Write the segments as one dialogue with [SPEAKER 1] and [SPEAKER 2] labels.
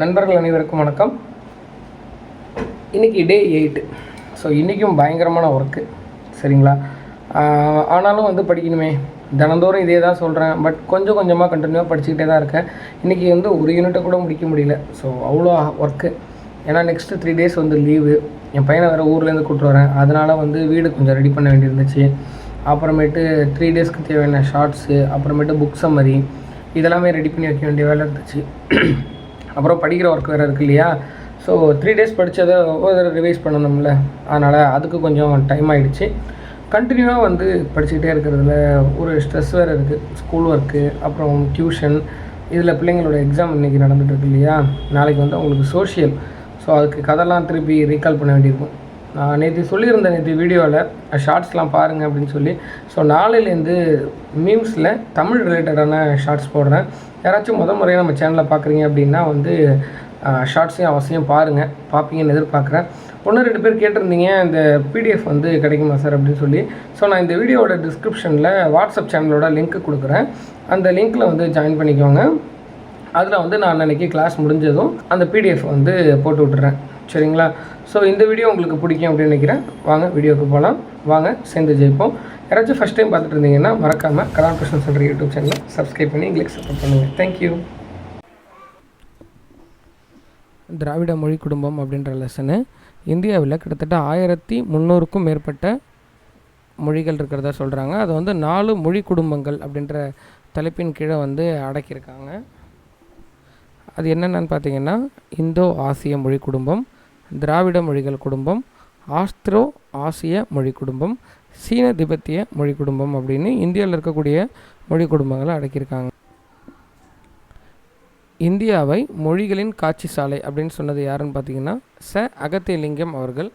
[SPEAKER 1] நண்பர்கள் அனைவருக்கும் வணக்கம். இன்றைக்கி டே எயிட்டு ஸோ இன்றைக்கும் பயங்கரமான ஒர்க்கு சரிங்களா? ஆனாலும் வந்து படிக்கணுமே. தினந்தோறும் இதே தான் சொல்கிறேன் பட் கொஞ்சம் கொஞ்சமாக கண்டினியூவாக படிச்சுக்கிட்டே தான் இருக்கேன். இன்றைக்கி வந்து ஒரு யூனிட்டை கூட முடிக்க முடியல. ஸோ அவ்வளோ ஒர்க்கு ஏன்னா நெக்ஸ்ட்டு த்ரீ டேஸ் வந்து லீவு என் பையனை வேறு ஊர்லேருந்து கூப்பிட்டு வரேன். அதனால் வந்து வீடு கொஞ்சம் ரெடி பண்ண வேண்டியிருந்துச்சு. அப்புறமேட்டு த்ரீ டேஸ்க்கு தேவையான ஷார்ட்ஸு அப்புறமேட்டு புக் சம்மரி இதெல்லாமே ரெடி பண்ணி வைக்க வேண்டிய வேலை இருந்துச்சு. அப்புறம் படிக்கிற ஒர்க் வேறு இருக்கு இல்லையா? ஸோ த்ரீ டேஸ் படித்ததை ஒரு ரிவைஸ் பண்ணணும்ல. அதனால் அதுக்கு கொஞ்சம் டைம் ஆகிடுச்சு கண்டினியூவாக வந்து படிச்சுக்கிட்டே இருக்கிறதுல ஒரு ஸ்ட்ரெஸ் வேறு இருக்குது ஸ்கூல் ஒர்க்கு அப்புறம் டியூஷன் இதில் பிள்ளைங்களோட எக்ஸாம் இன்றைக்கி நடந்துகிட்ருக்கு இல்லையா? நாளைக்கு வந்து அவங்களுக்கு சோஷியல் ஸோ அதுக்கு கதைலாம் திருப்பி ரீகால் பண்ண வேண்டியிருக்கும். நான் நேற்று சொல்லியிருந்தேன் நேற்று வீடியோவில் ஷார்ட்ஸ்லாம் பாருங்கள் அப்படின்னு சொல்லி. ஸோ நாளையிலேருந்து மீம்ஸில் தமிழ் ரிலேட்டடான ஷார்ட்ஸ் போடுறேன். யாராச்சும் முத முறையாக நம்ம சேனலில் பார்க்குறீங்க அப்படின்னா வந்து ஷார்ட்ஸையும் அவசியம் பாருங்கள் பார்ப்பீங்கன்னு எதிர்பார்க்குறேன். ஒன்று ரெண்டு பேர் கேட்டிருந்தீங்க இந்த பிடிஎஃப் வந்து கிடைக்குமா சார் அப்படின்னு சொல்லி. ஸோ நான் இந்த வீடியோவோட டிஸ்கிரிப்ஷனில் வாட்ஸ்அப் சேனலோட லிங்க் கொடுக்குறேன். அந்த லிங்க்கில் வந்து ஜாயின் பண்ணிக்கோங்க. அதில் வந்து நான் அன்றைக்கி கிளாஸ் முடிஞ்சதும் அந்த பிடிஎஃப் வந்து போட்டு விட்டுறேன். சரிங்களா? ஸோ இந்த வீடியோ உங்களுக்கு பிடிக்கும் அப்படின்னு நினைக்கிறேன். வாங்க வீடியோவுக்கு போகலாம் வாங்க சேர்ந்து ஜெயிப்போம். யாராச்சும் ஃபஸ்ட் டைம் பார்த்துட்டு இருந்தீங்கன்னா மறக்காமல் கலாம் கிருஷ்ணன் சென்டர் யூடியூப் சேனலை சப்ஸ்கிரைப் பண்ணி எங்களுக்கு சப்போர்ட் பண்ணுங்கள் தேங்க்யூ திராவிட மொழி குடும்பம் அப்படின்ற லெசனு இந்தியாவில் கிட்டத்தட்ட ஆயிரத்தி முந்நூறுக்கும் மேற்பட்ட மொழிகள் இருக்கிறதா சொல்கிறாங்க அது வந்து நாலு மொழி குடும்பங்கள் அப்படின்ற தலைப்பின் கீழே வந்து அடக்கியிருக்காங்க. அது என்னென்னு பார்த்தீங்கன்னா இந்தோ ஆசிய மொழி குடும்பம் திராவிட மொழிகள் குடும்பம் ஆஸ்திரோ ஆசிய மொழி குடும்பம் சீன திபெத்திய மொழி குடும்பம் அப்படின்னு இந்தியாவில் இருக்கக்கூடிய மொழி குடும்பங்களை அடக்கியிருக்காங்க. இந்தியாவை மொழிகளின் காட்சி சாலை அப்படின்னு சொன்னது யாருன்னு பார்த்தீங்கன்னா ச. அகத்தியலிங்கம் அவர்கள்.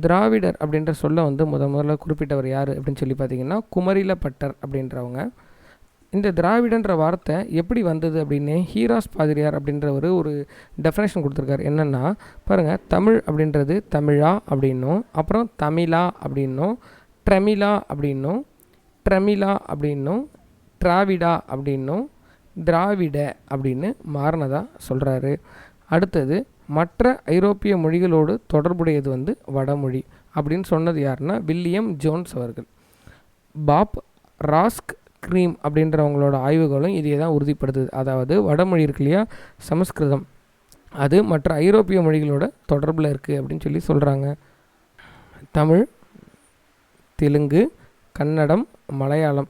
[SPEAKER 1] திராவிடர் அப்படின்ற சொல்ல வந்து முத முதல்ல குறிப்பிட்டவர் யார் அப்படின்னு சொல்லி பார்த்தீங்கன்னா குமரில பட்டர் அப்படின்றவங்க. இந்த திராவிடன்ற வார்த்தை எப்படி வந்தது அப்படின்னு ஹீராஸ் பாதிரியார் அப்படின்றவர் ஒரு டெஃபினேஷன் கொடுத்துருக்காரு. என்னென்னா பாருங்கள் தமிழ் அப்படின்றது தமிழா அப்படின்னும் அப்புறம் தமிழா அப்படின்னும் ட்ரமிழா அப்படின்னும் ட்ரமிழா அப்படின்னும் திராவிடா அப்படின்னும் திராவிட அப்படின்னு மாறினதாக சொல்கிறாரு அடுத்தது மற்ற ஐரோப்பிய மொழிகளோடு தொடர்புடையது வந்து வடமொழி அப்படின்னு சொன்னது யாருன்னா வில்லியம் ஜோன்ஸ் அவர்கள். பாப் ராஸ்க் க்ரீம் அப்படின்றவங்களோட ஆய்வுகளும் இதையே தான் உறுதிப்படுத்துது. அதாவது வடமொழி இருக்கு இல்லையா? சமஸ்கிருதம். அது மற்ற ஐரோப்பிய மொழிகளோட தொடர்பில் இருக்குது அப்படின்னு சொல்லி சொல்கிறாங்க தமிழ் தெலுங்கு கன்னடம் மலையாளம்.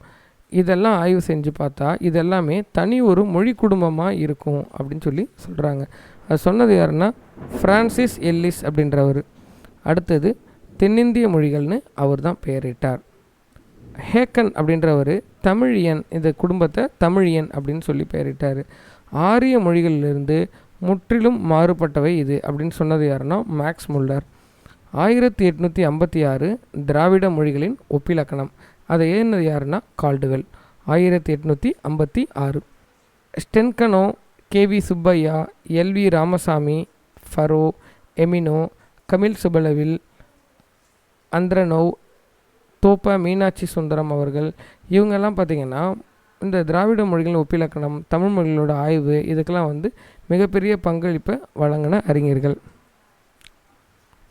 [SPEAKER 1] இதெல்லாம் ஆய்வு செஞ்சு பார்த்தா இதெல்லாமே தனி ஒரு மொழி குடும்பமாக இருக்கும் அப்படின்னு சொல்லி சொல்கிறாங்க அது சொன்னது யாருன்னா ஃப்ரான்சிஸ் எல்லிஸ் அப்படின்றவர். அடுத்தது தென்னிந்திய மொழிகள்னு அவர் தான் பெயரிட்டார். ஹேக்கன் அப்படின்றவர் தமிழியன் இந்த குடும்பத்தை தமிழியன் அப்படின்னு சொல்லி பெயரிட்டார். ஆரிய மொழிகளிலிருந்து முற்றிலும் மாறுபட்டவை இது அப்படின்னு சொன்னது யாருன்னா மேக்ஸ் முல்லர். ஆயிரத்தி எட்நூற்றி ஐம்பத்தி ஆறு திராவிட மொழிகளின் ஒப்பிலக்கணம். அதை ஏறினது யாருன்னா கால்டுவெல் ஆயிரத்தி எட்நூற்றி ஐம்பத்தி ஆறு. Sten Konow K V Subbaiah L V Ramasamy Burrow Emeneau Kamil Zvelebil Andronov தோப்ப Meenakshi Sundaram அவர்கள் இவங்கெல்லாம் பார்த்திங்கன்னா இந்த திராவிட மொழிகளின் ஒப்பிலக்கணம் தமிழ் மொழிகளோட ஆய்வு இதுக்கெல்லாம் வந்து மிகப்பெரிய பங்களிப்பை வழங்கின அறிஞர்கள்.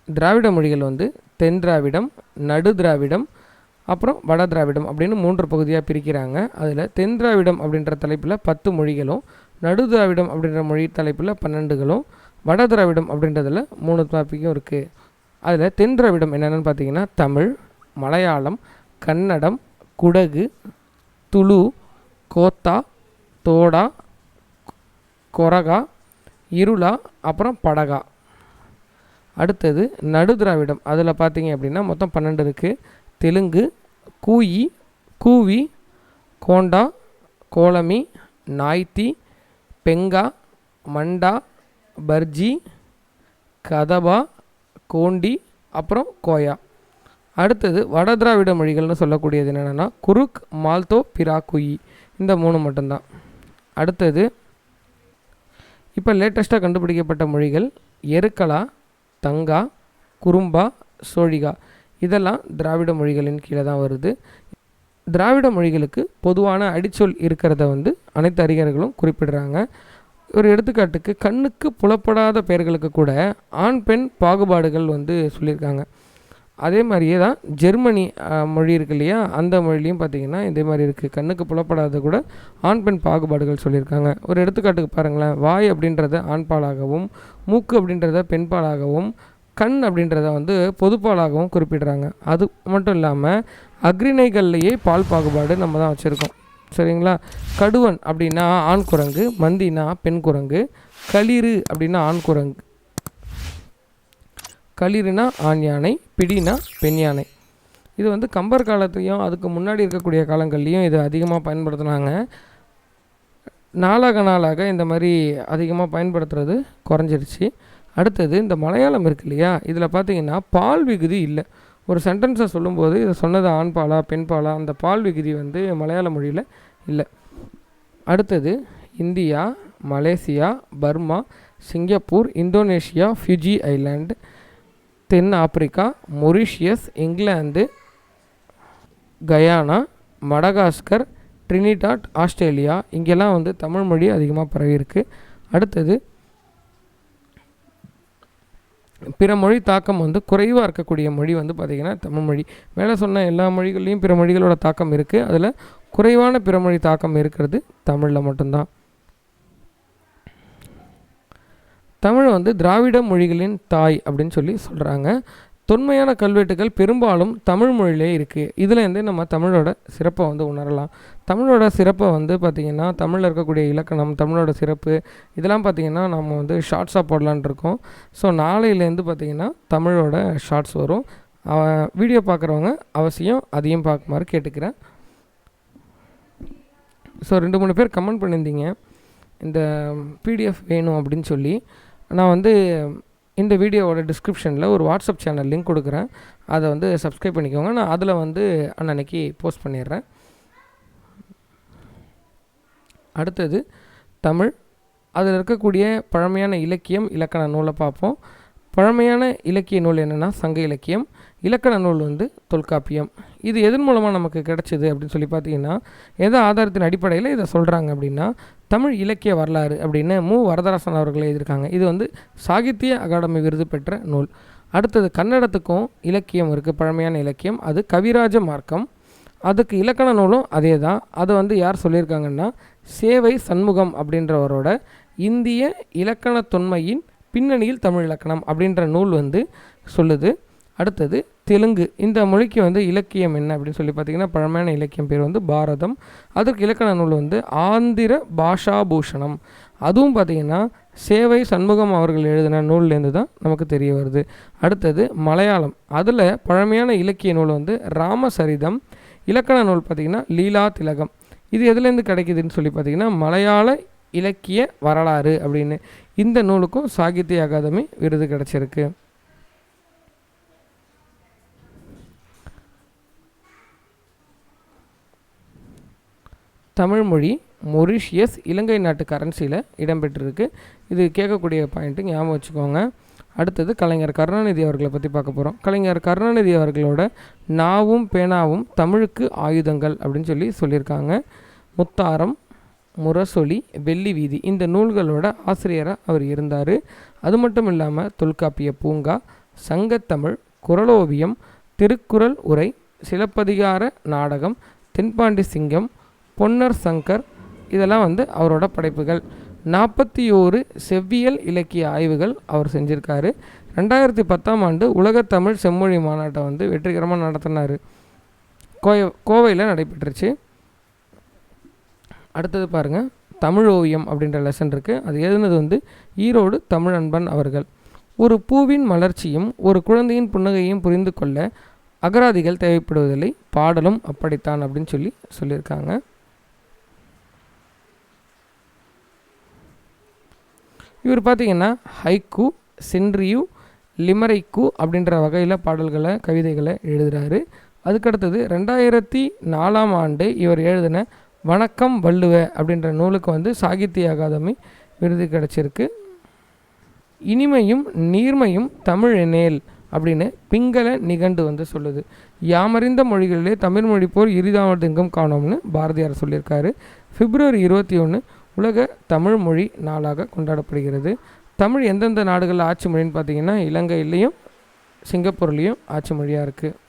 [SPEAKER 1] திராவிட மொழிகள் வந்து தென் திராவிடம் நடு திராவிடம் அப்புறம் வட திராவிடம் அப்படின்னு மூன்று பகுதியாக பிரிக்கிறாங்க. அதில் தென் திராவிடம் அப்படின்ற தலைப்பில் பத்து மொழிகளும் நடு திராவிடம் அப்படின்ற மொழி தலைப்பில் பன்னெண்டுகளும் வட திராவிடம் அப்படின்றதில் மூணு டாப்பிக்கும் இருக்குது அதில் தென் திராவிடம் என்னென்னு பார்த்தீங்கன்னா தமிழ் மலையாளம் கன்னடம் குடகு துளு கோத்தா தோடா கொரகா இருளா அப்புறம் படகா. அடுத்தது நடு திராவிடம் அதில் பார்த்தீங்க அப்படின்னா மொத்தம் பன்னெண்டு இருக்குது தெலுங்கு கூயி கூவி கோண்டா கோலமி நாய்த்தி பெங்கா மண்டா பர்ஜி கதபா கோண்டி அப்புறம் கோயா. அடுத்தது வட திராவிட மொழிகள்னு சொல்லக்கூடியது என்னென்னா குருக் மால்தோ பிராக்குயி. இந்த மூணு மட்டும்தான். அடுத்தது இப்போ லேட்டஸ்ட்டாக கண்டுபிடிக்கப்பட்ட மொழிகள் எருக்கலா தங்கா குறும்பா சோழிகா. இதெல்லாம் திராவிட மொழிகளின் கீழே தான் வருது. திராவிட மொழிகளுக்கு பொதுவான அடிச்சொல் இருக்கிறத வந்து அனைத்து அறிஞர்களும் குறிப்பிடுறாங்க. ஒரு எடுத்துக்காட்டுக்கு கண்ணுக்கு புலப்படாத பெயர்களுக்கு கூட ஆண் பெண் பாகுபாடுகள் வந்து சொல்லியிருக்காங்க. அதே மாதிரியே தான் ஜெர்மனி மொழி இருக்கு இல்லையா? அந்த மொழிலையும் பார்த்தீங்கன்னா இதே மாதிரி இருக்குது கண்ணுக்கு புலப்படாத கூட ஆண் பெண் பாகுபாடுகள் சொல்லியிருக்காங்க. ஒரு எடுத்துக்காட்டுக்கு பாருங்களேன். வாய் அப்படின்றத ஆண்பாலாகவும் மூக்கு அப்படின்றத பெண்பாலாகவும் கண் அப்படின்றத வந்து பொதுப்பாலாகவும் குறிப்பிடுறாங்க. அது மட்டும் இல்லாமல் அக்ரிணைகள்லேயே பால் பாகுபாடு நம்ம தான் வச்சுருக்கோம். சரிங்களா? கடுவன் அப்படின்னா ஆண் குரங்கு மந்தினா பெண் குரங்கு களிறு அப்படின்னா ஆண் குரங்கு. களிறுனா ஆண் யானை பிடினா பெண் யானை. இது வந்து கம்பர் காலத்தையும் அதுக்கு முன்னாடி இருக்கக்கூடிய காலங்கள்லேயும் இது அதிகமாக பயன்படுத்தினாங்க. நாளாக நாளாக இந்த மாதிரி அதிகமாக பயன்படுத்துறது குறைஞ்சிருச்சு. அடுத்தது இந்த மலையாளம் இருக்கு இல்லையா? இதில் பார்த்தீங்கன்னா பால் விகுதி இல்லை. ஒரு சென்டென்ஸை சொல்லும்போது இதை சொன்னது ஆண் பாலா பெண் பாலா அந்த பால் விகுதி வந்து மலையாள மொழியில் இல்லை. அடுத்தது India Malaysia Burma Singapore Indonesia Fiji island தென் Africa Mauritius England Guyana Madagascar Trinidad Australia இங்கெல்லாம் வந்து தமிழ் மொழி அதிகமாக பரவியிருக்கு அடுத்தது பிற மொழி தாக்கம் வந்து குறைவாக இருக்கக்கூடிய மொழி வந்து பார்த்திங்கன்னா தமிழ் மொழி. மேலே சொன்ன எல்லா மொழிகள்லேயும் பிற மொழிகளோட தாக்கம் இருக்குது அதில் குறைவான பிற மொழி தாக்கம் இருக்கிறது தமிழில் மட்டும்தான். தமிழ் வந்து திராவிட மொழிகளின் தாய் அப்படின்னு சொல்லி சொல்கிறாங்க தொன்மையான கல்வெட்டுகள் பெரும்பாலும் தமிழ் மொழியிலே இருக்குது இதுலேருந்து நம்ம தமிழோட சிறப்பை வந்து உணரலாம். தமிழோட சிறப்பை வந்து பார்த்திங்கன்னா தமிழில் இருக்கக்கூடிய இலக்கணம் தமிழோட சிறப்பு இதெல்லாம் பார்த்திங்கன்னா நம்ம வந்து ஷார்ட்ஸாக போடலான் இருக்கோம். ஸோ நாளையிலேருந்து பார்த்திங்கன்னா தமிழோட ஷார்ட்ஸ் வரும். வீடியோ பார்க்குறவங்க அவசியம் அதையும் பார்க்குமாறு கேட்டுக்கிறேன். ஸோ ரெண்டு மூணு பேர் கமெண்ட் பண்ணியிருந்தீங்க. இந்த பிடிஎஃப் வேணும் அப்படின்னு சொல்லி. நான் வந்து இந்த வீடியோவோட டிஸ்கிரிப்ஷனில் ஒரு வாட்ஸ்அப் சேனல் லிங்க் கொடுக்குறேன். அதை வந்து சப்ஸ்கிரைப் பண்ணிக்கோங்க. நான் அதில் வந்து அன்னன்னைக்கு போஸ்ட் பண்ணிடுறேன். அடுத்தது தமிழ். அதில் இருக்கக்கூடிய பழமையான இலக்கியம் இலக்கண நூலை பார்ப்போம். பழமையான இலக்கிய நூல் என்னென்னா சங்க இலக்கியம். இலக்கண நூல் வந்து தொல்காப்பியம். இது எதன் மூலமாக நமக்கு கிடச்சிது அப்படின்னு சொல்லி பார்த்தீங்கன்னா எந்த ஆதாரத்தின் அடிப்படையில் இதை சொல்கிறாங்க அப்படின்னா தமிழ் இலக்கிய வரலாறு அப்படின்னு மு. வரதராசன் அவர்கள் எழுதியிருக்காங்க. இது வந்து சாகித்ய அகாடமி விருது பெற்ற நூல். அடுத்தது கன்னடத்துக்கும் இலக்கியம் இருக்குது பழமையான இலக்கியம். அது கவிராஜ மார்க்கம். அதுக்கு இலக்கண நூலும் அதே தான் அதை வந்து யார் சொல்லியிருக்காங்கன்னா சேவை சண்முகம் அப்படின்றவரோட இந்திய இலக்கண தொன்மையின் பின்னணியில் தமிழ் இலக்கணம் அப்படின்ற நூல் வந்து சொல்லுது. அடுத்தது தெலுங்கு. இந்த மொழிக்கு வந்து இலக்கியம் என்ன அப்படின்னு சொல்லி பார்த்தீங்கன்னா பழமையான இலக்கியம் பேர் வந்து பாரதம். அதற்கு இலக்கண நூல் வந்து ஆந்திர பாஷாபூஷணம். அதுவும் பார்த்தீங்கன்னா சேவை சண்முகம் அவர்கள் எழுதின நூல்லேருந்து தான் நமக்கு தெரிய வருது. அடுத்தது மலையாளம். அதில் பழமையான இலக்கிய நூல் வந்து ராமசரிதம். இலக்கண நூல் பார்த்திங்கன்னா லீலா திலகம். இது எதுலேருந்து கிடைக்குதுன்னு சொல்லி பார்த்தீங்கன்னா மலையாள இலக்கிய வரலாறு அப்படின்னு. இந்த நூலுக்கும் சாகித்ய அகாதமி விருது கிடச்சிருக்கு. தமிழ்மொழி மொரிஷியஸ் இலங்கை நாட்டு கரன்சியில் இடம்பெற்றிருக்கு. இது கேட்கக்கூடிய பாயிண்ட்டு ஞாபகம் வச்சுக்கோங்க. அடுத்தது கலைஞர் கருணாநிதி அவர்களை பற்றி பார்க்க போகிறோம் கலைஞர் கருணாநிதி அவர்களோட நாவும் பேனாவும் தமிழுக்கு ஆயுதங்கள் அப்படின்னு சொல்லி சொல்லியிருக்காங்க. முத்தாரம் முரசொலி வெள்ளி வீதி இந்த நூல்களோட ஆசிரியராக அவர் இருந்தார். அது மட்டும் இல்லாமல் தொல்காப்பிய பூங்கா சங்கத்தமிழ் குரலோவியம் திருக்குறள் உரை சிலப்பதிகார நாடகம் தென்பாண்டி சிங்கம் பொன்னர் சங்கர் இதெல்லாம் வந்து அவரோட படைப்புகள். நாற்பத்தி ஓரு செவ்வியல் இலக்கிய ஆய்வுகள் அவர் செஞ்சுருக்காரு. ரெண்டாயிரத்தி பத்தாம் ஆண்டு உலகத்தமிழ் செம்மொழி மாநாட்டை வந்து வெற்றிகரமாக நடத்தினார். கோய கோவையில் நடைபெற்றுச்சு. அடுத்தது பாருங்கள் தமிழ் ஓவியம் அப்படின்ற லெசன் இருக்குது அது எழுதுனது வந்து ஈரோடு தமிழன்பன் அவர்கள். ஒரு பூவின் மலர்ச்சியும் ஒரு குழந்தையின் புன்னகையும் புரிந்து கொள்ள அகராதிகள் தேவைப்படுவதில்லை. பாடலும் அப்படித்தான் அப்படின்னு சொல்லி சொல்லியிருக்காங்க. இவர் பார்த்தீங்கன்னா ஹைக்கு சென்ட்ரியூ லிமரைக்கு அப்படின்ற வகையில் பாடல்களை கவிதைகளை எழுதுகிறாரு அதுக்கடுத்தது ரெண்டாயிரத்தி நாலாம் ஆண்டு இவர் எழுதின வணக்கம் வள்ளுவ அப்படின்ற நூலுக்கு வந்து சாகித்ய அகாதமி விருது கிடச்சிருக்கு. இனிமையும் நீர்மையும் தமிழ் நேல் அப்படின்னு பிங்கள நிகண்டு வந்து சொல்லுது. யாமறிந்த மொழிகளிலே தமிழ் மொழி போர் இரிதாமதெங்கும் காணோம்னு பாரதியார் சொல்லியிருக்காரு. பிப்ரவரி இருபத்தி ஒன்று உலக தமிழ் மொழி நாளாக கொண்டாடப்படுகிறது. தமிழ் எந்தெந்த நாடுகளில் ஆட்சி மொழின்னு பார்த்தீங்கன்னா இலங்கையிலையும் சிங்கப்பூர்லேயும் ஆட்சி மொழியாக இருக்குது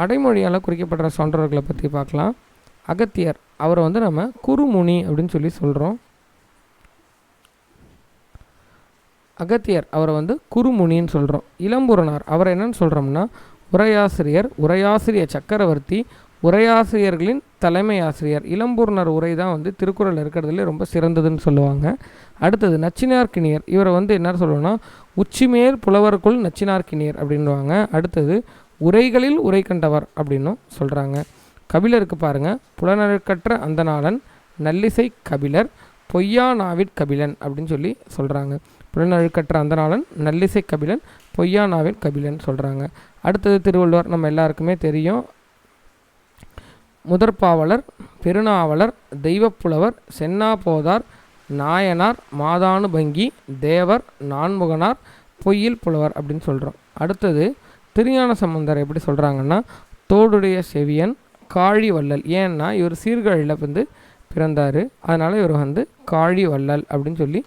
[SPEAKER 1] அடைமொழியால் குறிக்கப்படுற சான்றோர்களை பற்றி பார்க்கலாம். அகத்தியர் அவரை வந்து நம்ம குருமுனி அப்படின்னு சொல்லி சொல்கிறோம் அகத்தியர் அவரை வந்து குருமுனின்னு சொல்கிறோம் இளம்புறனார் அவரை என்னன்னு சொல்கிறோம்னா உரையாசிரியர் உரையாசிரிய சக்கரவர்த்தி உரையாசிரியர்களின் தலைமை ஆசிரியர். இளம்பூர்ணர் உரை தான் வந்து திருக்குறள் இருக்கிறதுல ரொம்ப சிறந்ததுன்னு சொல்லுவாங்க. அடுத்தது நச்சினார்க்கினியர். இவரை வந்து என்ன சொல்லுவோம்னா உச்சிமேல் புலவருக்குள் நச்சினார்க்கினியர் அப்படின்வாங்க அடுத்தது உரைகளில் உரை கண்டவர் அப்படின்னும் சொல்கிறாங்க கபிலருக்கு பாருங்கள் புலனழுக்கற்ற அந்தநாளன் நல்லிசை கபிலர் பொய்யாநாவிட் கபிலன் அப்படின்னு சொல்லி சொல்கிறாங்க புலனழுக்கற்ற அந்தநாளன் நல்லிசை கபிலன் பொய்யாநாவின் கபிலன் சொல்கிறாங்க அடுத்தது திருவள்ளுவர். நம்ம எல்லாருக்குமே தெரியும். முதற்பாவலர் பெருநாவலர் தெய்வப்புலவர் சென்னா போதார் நாயனார் மாதானுபங்கி தேவர் நான்முகனார் பொய்யில் புலவர் அப்படின்னு சொல்கிறோம் அடுத்தது திருஞான சம்பந்தர் எப்படி சொல்கிறாங்கன்னா தோடுடைய செவியன் காழி வள்ளல் ஏன்னா இவர் சீர்காழியில் வந்து பிறந்தார். அதனால் இவர் வந்து காழி வள்ளல் அப்படின்னு சொல்லி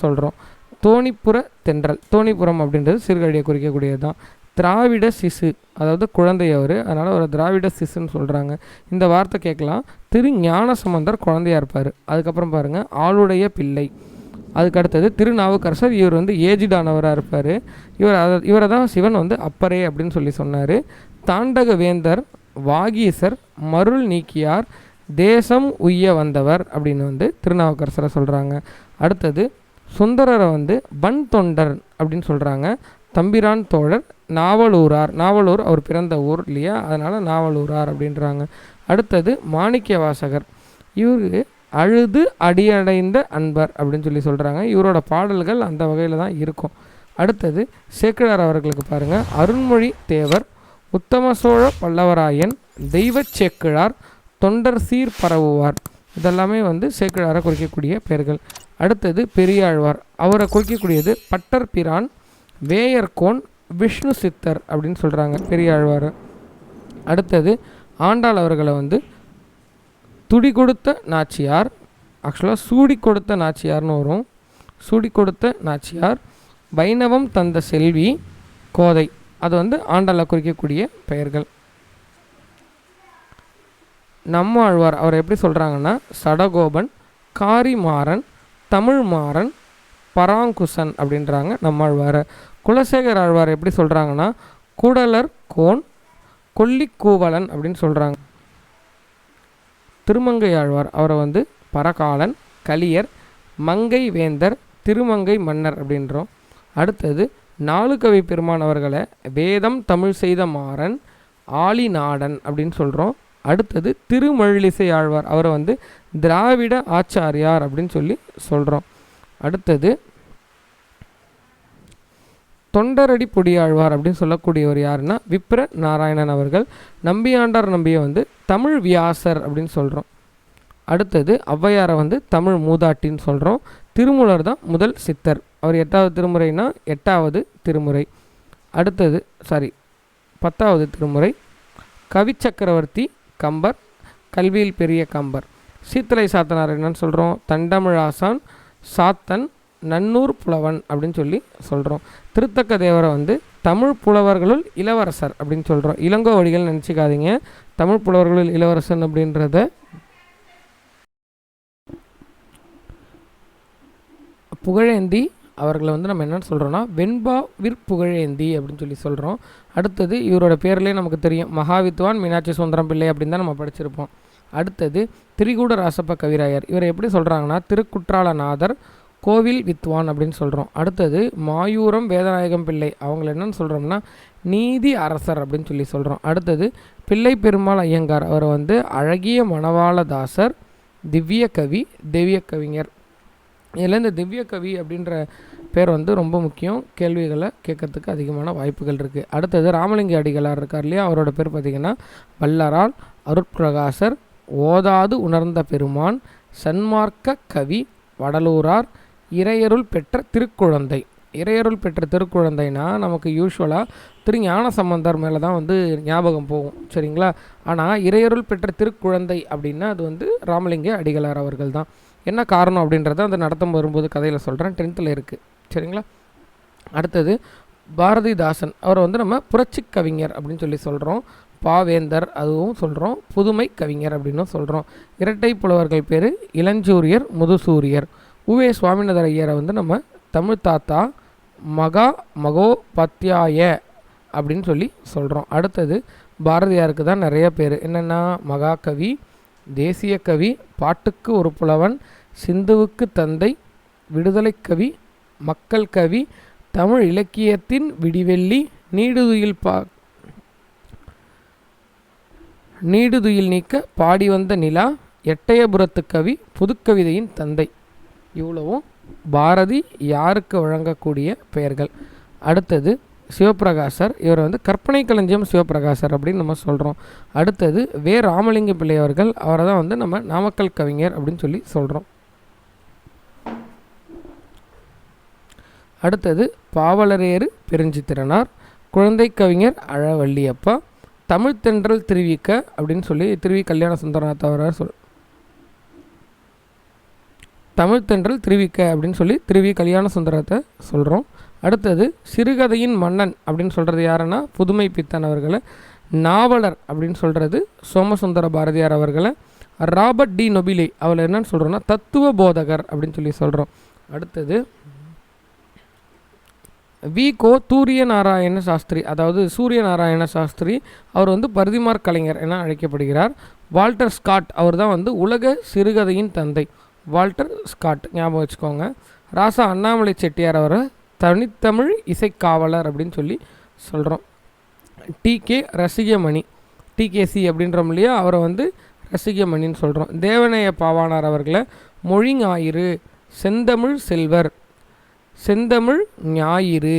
[SPEAKER 1] சொல்கிறோம் தோணிப்புற தென்றல். தோணிப்புறம் அப்படின்றது சீர்காழியை குறிக்கக்கூடியது தான் திராவிட சிசு அதாவது குழந்தை அவர். அதனால் ஒரு திராவிட சிசுன்னு சொல்கிறாங்க இந்த வார்த்தை கேட்கலாம். திரு ஞான சம்பந்தர் குழந்தையாக இருப்பார். அதுக்கப்புறம் பாருங்கள் ஆளுடைய பிள்ளை. அதுக்கு அடுத்தது திருநாவுக்கரசர் இவர் வந்து ஏஜிடானவராக இருப்பார். இவர் அதை இவரை தான் சிவன் வந்து அப்பரே அப்படின்னு சொல்லி சொன்னார். தாண்டக வேந்தர் வாகீசர் மருள் நீக்கியார் தேசம் உய்ய வந்தவர் அப்படின்னு வந்து திருநாவுக்கரசரை சொல்கிறாங்க அடுத்தது சுந்தரரை வந்து பன் தொண்டர் அப்படின்னு சொல்கிறாங்க தம்பிரான் தோழர் நாவலூரார். நாவலூர் அவர் பிறந்த ஊர் இல்லையா? அதனால் நாவலூரார் அப்படின்றாங்க. அடுத்தது மாணிக்க வாசகர் இவரு அழுது அடியடைந்த அன்பர் அப்படின்னு சொல்லி சொல்கிறாங்க இவரோட பாடல்கள் அந்த வகையில் தான் இருக்கும். அடுத்தது சேக்கிழார் அவர்களுக்கு பாருங்கள் அருண்மொழி தேவர் உத்தம சோழ பல்லவராயன் தெய்வச் சேக்கிழார் தொண்டர் சீர் பரவுவார். இதெல்லாமே வந்து சேக்கிழாரை குறிக்கக்கூடிய பெயர்கள். அடுத்தது பெரியாழ்வார். அவரை குறிக்கக்கூடியது பட்டர் பிரான் வேயர்கோன் விஷ்ணு சித்தர் அப்படின்னு சொல்கிறாங்க பெரியாழ்வார் அடுத்தது ஆண்டாள் அவர்களை வந்து துடி கொடுத்த நாச்சியார் ஆக்சுவலாக சூடி கொடுத்த நாச்சியார்னு வரும். சூடி கொடுத்த நாச்சியார் வைணவம் தந்த செல்வி கோதை. அது வந்து ஆண்டாளை குறிக்கக்கூடிய பெயர்கள். நம்மாழ்வார் அவர் எப்படி சொல்கிறாங்கன்னா சடகோபன் காரிமாறன் தமிழ்மாறன் பராங்குசன் அப்படின்றாங்க. நம்மாழ்வார் குலசேகர் ஆழ்வார் எப்படி சொல்கிறாங்கன்னா கூடலர் கோன் கொல்லிக்கூவலன் அப்படின்னு சொல்கிறாங்க திருமங்கை ஆழ்வார் அவரை வந்து பரகாலன் கலியர் மங்கை வேந்தர் திருமங்கை மன்னர் அப்படின்றோம். அடுத்தது நாலுகவி பெருமான் அவர்களை வேதம் தமிழ் செய்த மாறன் ஆலிநாடன் அப்படின்னு சொல்கிறோம் அடுத்தது திருமழிசை ஆழ்வார் அவரை வந்து திராவிட ஆச்சாரியார் அப்படின்னு சொல்லி சொல்கிறோம் அடுத்தது தொண்டரடி பொடியாழ்வார் அப்படின்னு சொல்லக்கூடியவர் யாருன்னா விப்ர நாராயணன் அவர்கள். நம்பியாண்டார் நம்பியை வந்து தமிழ் வியாசர் அப்படின்னு சொல்கிறோம் அடுத்தது ஔவையாரை வந்து தமிழ் மூதாட்டின்னு சொல்கிறோம் திருமூலர் தான் முதல் சித்தர். அவர் எட்டாவது திருமுறைனா எட்டாவது திருமுறை. அடுத்தது சாரி பத்தாவது திருமுறை கவிச்சக்கரவர்த்தி கம்பர் கல்வியில் பெரிய கம்பர். சீத்தலை சாத்தனார் என்னன்னு சொல்கிறோம் தண்டமிழாசான் சாத்தன் நன்னூர் புலவன் அப்படின்னு சொல்லி சொல்கிறோம் திருத்தக்க தேவரை வந்து தமிழ் புலவர்களுள் இளவரசர் அப்படின்னு சொல்கிறோம் இளங்கோவடிகள் நினச்சிக்காதீங்க. தமிழ் புலவர்களுள் இளவரசன் அப்படின்றத புகழேந்தி அவர்களை வந்து நம்ம என்னென்னு சொல்கிறோன்னா வெண்பா விற்புகழேந்தி அப்படின்னு சொல்லி சொல்கிறோம் அடுத்தது இவரோட பேர்லேயே நமக்கு தெரியும். மகாவித்வான் மீனாட்சி சுந்தரம் பிள்ளை அப்படின்னு தான் நம்ம படிச்சிருப்போம். அடுத்தது திரிகூட ராசப்ப கவிராயர். இவரை எப்படி சொல்கிறாங்கன்னா திருக்குற்றாலநாதர் கோவில் வித்வான் அப்படின்னு சொல்கிறோம் அடுத்தது மாயூரம் வேதநாயகம் பிள்ளை. அவங்கள என்னன்னு சொல்கிறோம்னா நீதி அரசர் அப்படின்னு சொல்லி சொல்கிறோம் அடுத்தது பிள்ளை பெருமாள் ஐயங்கார். அவரை வந்து அழகிய மணவாளதாசர் திவ்ய கவி திவ்ய கவிஞர். இதில் இந்த திவ்ய கவி அப்படின்ற பேர் வந்து ரொம்ப முக்கியம். கேள்விகளை கேட்கறதுக்கு அதிகமான வாய்ப்புகள் இருக்குது அடுத்தது ராமலிங்க அடிகளார் இருக்கார் இல்லையா? அவரோட பேர் பார்த்திங்கன்னா வல்லரால் அருட்பிரகாசர் ஓதாது உணர்ந்த பெருமான் சன்மார்க்க கவி வடலூரார் இறையருள் பெற்ற திருக்குழந்தை. இறையருள் பெற்ற திருக்குழந்தைனா நமக்கு யூஸ்வலாக திரு ஞான சம்பந்தர் மேலே தான் வந்து ஞாபகம் போகும். சரிங்களா? ஆனால் இறையருள் பெற்ற திருக்குழந்தை அப்படின்னா அது வந்து ராமலிங்க அடிகளார் அவர்கள் தான். என்ன காரணம் அப்படின்றத அந்த நடத்தம் வரும்போது கதையில் சொல்கிறேன் டென்த்தில் இருக்குது சரிங்களா? அடுத்தது பாரதிதாசன். அவரை வந்து நம்ம புரட்சி கவிஞர் அப்படின்னு சொல்லி சொல்கிறோம் பாவேந்தர் அதுவும் சொல்கிறோம் புதுமை கவிஞர் அப்படின்னும் சொல்கிறோம் இரட்டை புலவர்கள் பேர் இளஞ்சூரியர் முதுசூரியர். உவே சுவாமிநாதர் ஐயரை வந்து நம்ம தமிழ் தாத்தா மகா மகோபாத்தியாய அப்படின்னு சொல்லி சொல்கிறோம் அடுத்தது பாரதியாருக்கு தான் நிறைய பேர். என்னென்னா மகாகவி தேசிய கவி பாட்டுக்கு ஒரு புலவன் சிந்துவுக்கு தந்தை விடுதலை கவி மக்கள் கவி தமிழ் இலக்கியத்தின் விடிவெள்ளி நீடுதுயில் பா நீடுதுயில் நீக்க பாடி வந்த நிலா எட்டயபுரத்து கவி புதுக்கவிதையின் தந்தை. இவ்வளவும் பாரதி யாருக்கு வழங்கக்கூடிய பெயர்கள்? அடுத்தது சிவபிரகாசர். இவர் வந்து கற்பனை களஞ்சியம் சிவபிரகாசர் அப்படின்னு நம்ம சொல்கிறோம் அடுத்தது வே. ராமலிங்க பிள்ளை அவர்கள். அவரை தான் வந்து நம்ம நாமக்கல் கவிஞர் அப்படின்னு சொல்லி சொல்கிறோம் அடுத்தது பாவலரேறு பெருஞ்சித்திரனார். குழந்தை கவிஞர் அழவள்ளியப்பா. தமிழ் தென்றல் திருவிக்க அப்படின்னு சொல்லி திருவி கல்யாண சுந்தரநாத் அவரார் சொல் தமிழ்த்தென்றல் திருவிக்க அப்படின்னு சொல்லி திருவி கல்யாண சுந்தரத்தை சொல்கிறோம் அடுத்தது சிறுகதையின் மன்னன் அப்படின்னு சொல்கிறது யாருன்னா புதுமை பித்தன் அவர்களை நாவலர் அப்படின்னு சொல்கிறது சோமசுந்தர பாரதியார் அவர்களை ராபர்ட் டி நொபிலே அவளை என்னன்னு சொல்கிறோன்னா தத்துவ போதகர் அப்படின்னு சொல்லி சொல்கிறோம் அடுத்தது வி கோ தூரிய நாராயண சாஸ்திரி அதாவது சூரிய நாராயண சாஸ்திரி அவர் வந்து பரிதிமார் கலைஞர் என அழைக்கப்படுகிறார். வால்டர் ஸ்காட் அவர் தான் வந்து உலக சிறுகதையின் தந்தை. வால்டர் ஸ்காட் ஞாபகம் வச்சுக்கோங்க. ராசா அண்ணாமலை செட்டியார் அவரை தனித்தமிழ் இசைக்காவலர் அப்படின்னு சொல்லி சொல்கிறோம் டி கே ரசிகமணி. டிகேசி அப்படின்றோம் இல்லையா? அவரை வந்து ரசிகமணின்னு சொல்கிறோம் தேவநேய பாவானார் அவர்களை மொழி ஞாயிறு செந்தமிழ் செல்வர் செந்தமிழ் ஞாயிறு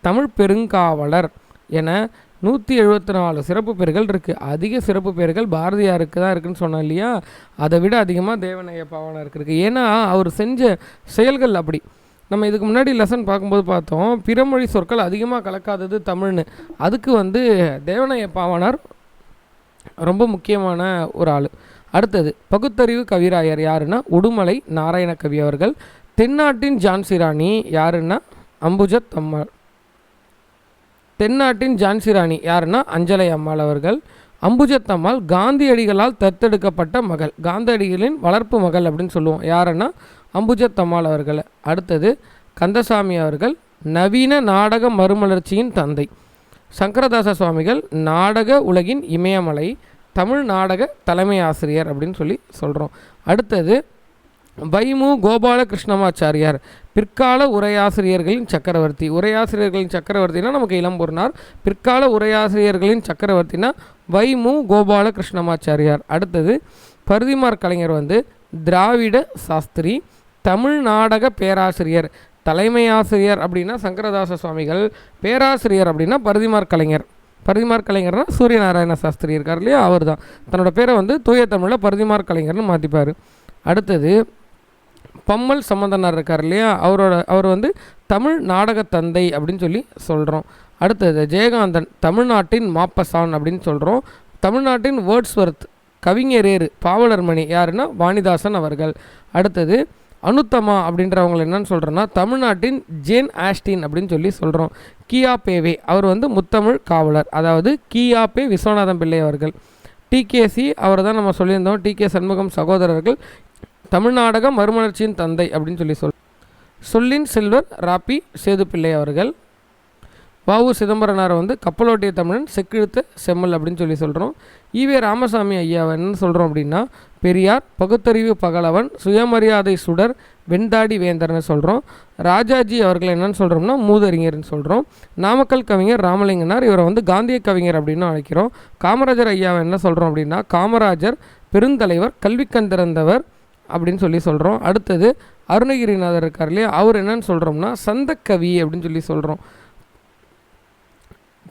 [SPEAKER 1] தமிழ் பெருங்காவலர் என நூற்றி எழுபத்தி நாலு சிறப்பு பேர்கள் இருக்குது அதிக சிறப்பு பேர்கள் பாரதியாருக்கு தான் இருக்குதுன்னு சொன்னோம் இல்லையா? அதை விட அதிகமாக தேவநேய பாவானாருக்கு இருக்குது ஏன்னா அவர் செஞ்ச செயல்கள் அப்படி. நம்ம இதுக்கு முன்னாடி லெசன் பார்க்கும்போது பார்த்தோம் பிறமொழி சொற்கள் அதிகமாக கலக்காதது தமிழ்னு. அதுக்கு வந்து தேவநாய பாவனார் ரொம்ப முக்கியமான ஒரு ஆள். அடுத்தது பகுத்தறிவு கவிராயர் யாருன்னா? உடுமலை நாராயண கவி அவர்கள். தென்னாட்டின் ஜான்சிராணி யாருன்னா? அம்புஜத் அம்மாள் தென்னாட்டின் ஜான்சி ராணி யாருன்னா அஞ்சலை அம்மாள் அவர்கள். அம்புஜத் அம்மாள் காந்தியடிகளால் தத்தெடுக்கப்பட்ட மகள். காந்தியடிகளின் வளர்ப்பு மகள் அப்படின்னு சொல்லுவோம். யாருன்னா அம்புஜத் அம்மாள் அவர்கள். அடுத்தது கந்தசாமி அவர்கள் நவீன நாடக மறுமலர்ச்சியின் தந்தை. சங்கரதாச சுவாமிகள் நாடக உலகின் இமயமலை தமிழ் நாடக தலைமை ஆசிரியர் அப்படின்னு சொல்லி சொல்கிறோம் அடுத்தது வைமு கோபால கிருஷ்ணமாச்சாரியார் பிற்கால உரையாசிரியர்களின் சக்கரவர்த்தி. உரையாசிரியர்களின் சக்கரவர்த்தினா நமக்கு இளம்பொருனார் பிற்கால உரையாசிரியர்களின் சக்கரவர்த்தினா வைமு கோபால கிருஷ்ணமாச்சாரியார் அடுத்தது பருதிமார் கலைஞர் வந்து திராவிட சாஸ்திரி தமிழ் நாடக பேராசிரியர் தலைமை ஆசிரியர் அப்படின்னா சங்கரதாச சுவாமிகள் பேராசிரியர் அப்படின்னா பருதிமார் கலைஞர். பருதிமார் கலைஞர்னா சூரியநாராயண சாஸ்திரி இருக்கார் இல்லையா? அவர் தான் தன்னோட பேரை வந்து தூய தமிழில் பருதிமார் கலைஞர்னு மாற்றிப்பார் அடுத்தது பம்மல் சம்பந்தனார் இருக்கார் இல்லையா? அவரோட அவர் வந்து தமிழ் நாடக தந்தை அப்படின்னு சொல்லி சொல்கிறோம் அடுத்தது ஜெயகாந்தன் தமிழ்நாட்டின் மாப்பசான் அப்படின்னு சொல்கிறோம் தமிழ்நாட்டின் வேர்ட்ஸ்வர்த் கவிஞரேறு பாவலர்மணி யாருன்னா வாணிதாசன் அவர்கள். அடுத்தது அனுத்தமா அப்படின்றவங்க என்னன்னு சொல்கிறோன்னா தமிழ்நாட்டின் ஜேன் ஆஸ்டின் அப்படின்னு சொல்லி சொல்கிறோம் கியா பேவே அவர் வந்து முத்தமிழ் காவலர் அதாவது கியா பே விஸ்வநாதம் பிள்ளை அவர்கள். டிகேசி அவரை தான் நம்ம சொல்லியிருந்தோம். டிகே சண்முகம் சகோதரர்கள். தமிழ்நாடக மறுமலர்ச்சியின் தந்தை அப்படின்னு சொல்லி சொல் சொல்லின் செல்வர் ராப்பி சேதுப்பிள்ளை அவர்கள். வாவு சிதம்பரனார் வந்து கப்பலோட்டிய தமிழன் செக்கிழுத்த செம்மல் அப்படின்னு சொல்லி சொல்கிறோம் ஈவே ராமசாமி ஐயாவை என்ன சொல்கிறோம் அப்படின்னா பெரியார் பகுத்தறிவு பகலவன் சுயமரியாதை சுடர் வெண்தாடி வேந்தர்னு சொல்கிறோம் ராஜாஜி அவர்கள் என்னன்னு சொல்கிறோம்னா மூதறிஞர்னு சொல்கிறோம் நாமக்கல் கவிஞர் ராமலிங்கனார் இவரை வந்து காந்திய கவிஞர் அப்படின்னு அழைக்கிறோம். காமராஜர் ஐயாவை என்ன சொல்கிறோம் அப்படின்னா காமராஜர் பெருந்தலைவர் கல்வி கந்திறந்தவர் அப்படின்னு சொல்லி சொல்கிறோம் அடுத்தது அருணகிரிநாதர் இருக்கார் இல்லையா? அவர் என்னன்னு சொல்கிறோம்னா சந்தக்கவி அப்படின்னு சொல்லி சொல்கிறோம்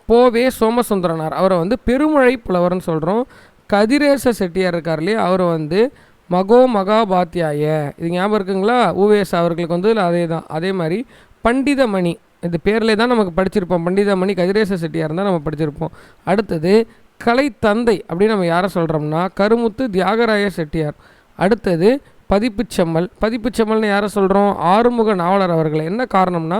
[SPEAKER 1] போவே சோமசுந்தரனார். அவரை வந்து பெருமழை புலவர்னு சொல்கிறோம் கதிரேச செட்டியார் இருக்கார் இல்லையா? அவரை வந்து மகோ மகாபாத்தியாய. இது ஞாபகம் இருக்குங்களா? ஊவேஸ் அவர்களுக்கு வந்து அதே தான். அதே மாதிரி பண்டிதமணி. இது பேரில் தான் நமக்கு படிச்சிருப்போம். பண்டிதமணி கதிரேச செட்டியார் தான் நம்ம படிச்சிருப்போம். அடுத்தது கலை தந்தை அப்படின்னு நம்ம யாரை சொல்கிறோம்னா கருமுத்து தியாகராய செட்டியார். அடுத்தது பதிப்புச்செம்மல். பதிப்புச்செம்மல்னு யாரை சொல்கிறோம் ஆறுமுக நாவலர் அவர்கள். என்ன காரணம்னா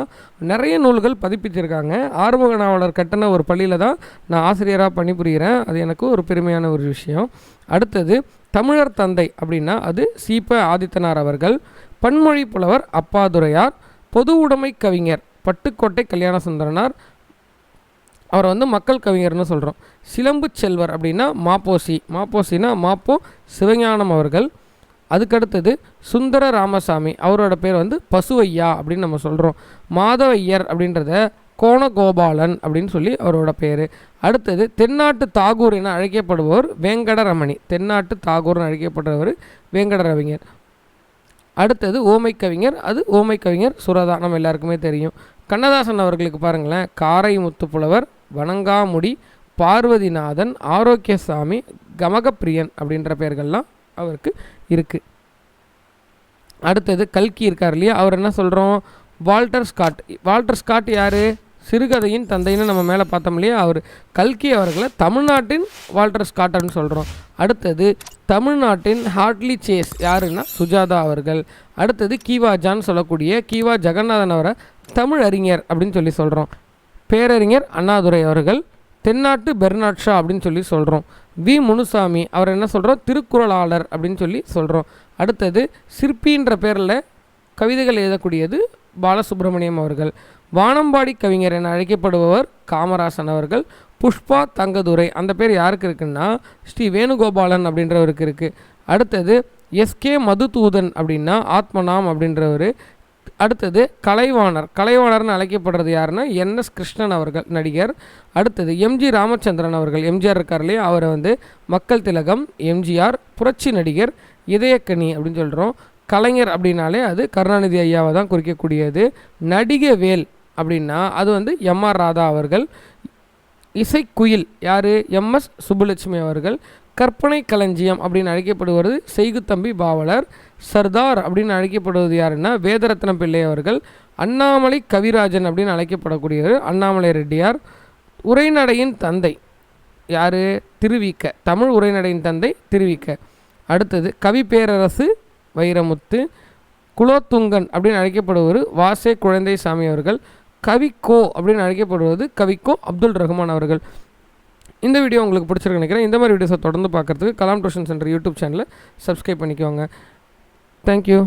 [SPEAKER 1] நிறைய நூல்கள் பதிப்பிச்சிருக்காங்க. ஆறுமுக நாவலர் கட்டின ஒரு பள்ளியில் தான் நான் ஆசிரியராக பணிபுரிகிறேன் அது எனக்கு ஒரு பெருமையான ஒரு விஷயம். அடுத்தது தமிழர் தந்தை அப்படின்னா அது சீப ஆதித்தனார் அவர்கள். பன்மொழி புலவர் அப்பாதுரையார். பொது உடைமை கவிஞர் பட்டுக்கோட்டை கல்யாண சுந்தரனார். அவரை வந்து மக்கள் கவிஞர்னு சொல்கிறோம் சிலம்பு செல்வர் அப்படின்னா மாப்போசி. மாப்போசினா மாப்போ சிவஞானம் அவர்கள். அதுக்கடுத்தது சுந்தர ராமசாமி அவரோட பேர் வந்து பசுவையா அப்படின்னு நம்ம சொல்கிறோம் மாதவையர் அப்படின்றத கோணகோபாலன் அப்படின்னு சொல்லி அவரோட பேர். அடுத்தது தென்னாட்டு தாகூர் என அழைக்கப்படுபவர் வேங்கடரமணி. தென்னாட்டு தாகூர்னு அழைக்கப்படுறவர் வேங்கடரவிஞர். அடுத்தது ஓமை கவிஞர் அது ஓமை கவிஞர் சுரதா. நம்ம எல்லாருக்குமே தெரியும். கண்ணதாசன் அவர்களுக்கு பாருங்களேன். காரை முத்துப்புலவர் வணங்காமுடி பார்வதிநாதன் ஆரோக்கியசாமி கமகப்பிரியன் அப்படின்ற பெயர்கள்லாம் அவருக்கு இருக்குது அடுத்தது கல்கி இருக்கார் இல்லையா? அவர் என்ன சொல்கிறோம் வால்டர் ஸ்காட். வால்டர் ஸ்காட் யார்? சிறுகதையின் தந்தைன்னு நம்ம மேலே பார்த்தோம் இல்லையா? அவர் கல்கி அவர்களை தமிழ்நாட்டின் வால்டர் ஸ்காட்டன் சொல்கிறோம் அடுத்தது தமிழ்நாட்டின் ஹார்ட்லி சேஸ் யாருன்னா? சுஜாதா அவர்கள். அடுத்தது கீவாஜான்னு சொல்லக்கூடிய கீவா ஜெகநாதன் அவரை தமிழ் அறிஞர் அப்படின்னு சொல்லி சொல்கிறோம் பேரறிஞர் அண்ணாதுரை அவர்கள். தென்னாட்டு பெர்னாட்ஷா அப்படின்னு சொல்லி சொல்கிறோம் வி. முனுசாமி அவர் என்ன சொல்கிறோம் திருக்குறளாளர் அப்படின்னு சொல்லி சொல்கிறோம் அடுத்தது சிற்பின்ற பேரில் கவிதைகள் எழுதக்கூடியது பாலசுப்ரமணியம் அவர்கள். வானம்பாடி கவிஞர் என அழைக்கப்படுபவர் காமராசன் அவர்கள். புஷ்பா தங்கதுரை அந்த பேர் யாருக்கு இருக்குன்னா ஸ்ரீ வேணுகோபாலன் அப்படின்றவருக்கு இருக்குது அடுத்தது எஸ்கே மதுதூதன் அப்படின்னா ஆத்மநாம் அப்படின்றவர். அடுத்தது கலைவாணர். கலைவாணர்னு அழைக்கப்படுறது யாருன்னா என் எஸ் கிருஷ்ணன் அவர்கள் நடிகர். அடுத்தது எம்ஜி ராமச்சந்திரன் அவர்கள் எம்ஜிஆர் இருக்கார் இல்லையா? அவரை வந்து மக்கள் திலகம் எம்ஜிஆர் புரட்சி நடிகர் இதயக்கனி அப்படின்னு சொல்கிறோம் கலைஞர் அப்படின்னாலே அது கருணாநிதி ஐயாவை தான் குறிக்கக்கூடியது. நடிகை வேல் அப்படின்னா அது வந்து எம்ஆர் ராதா அவர்கள். இசைக்குயில் யார்? எம்எஸ் சுப்புலட்சுமி அவர்கள். கற்பனை களஞ்சியம் அப்படின்னு அழைக்கப்படுவது செய்குத்தம்பி பாவலர். சர்தார் அப்படின்னு அழைக்கப்படுவது யாருன்னா வேதரத்னம் பிள்ளை அவர்கள். அண்ணாமலை கவிராஜன் அப்படின்னு அழைக்கப்படக்கூடியவர் அண்ணாமலை ரெட்டியார். உரைநடையின் தந்தை யார்? திருவிக்க தமிழ் உரைநடையின் தந்தை திருவிக்க அடுத்தது கவி பேரரசு வைரமுத்து. குலோத்துங்கன் அப்படின்னு அழைக்கப்படுவர் வாசே குழந்தை சாமி அவர்கள். கவிக்கோ அப்படின்னு அழைக்கப்படுவது கவிக்கோ அப்துல் ரஹ்மான் அவர்கள். இந்த வீடியோ உங்களுக்கு பிடிச்சிருக்கு நினைக்கிறேன். இந்த மாதிரி வீடியோஸை தொடர்ந்து பார்க்குறதுக்கு கலாம் டியூஷன் சென்டர் யூடியூப் சேனலை சப்ஸ்கிரைப் பண்ணிக்கோங்க. Thank you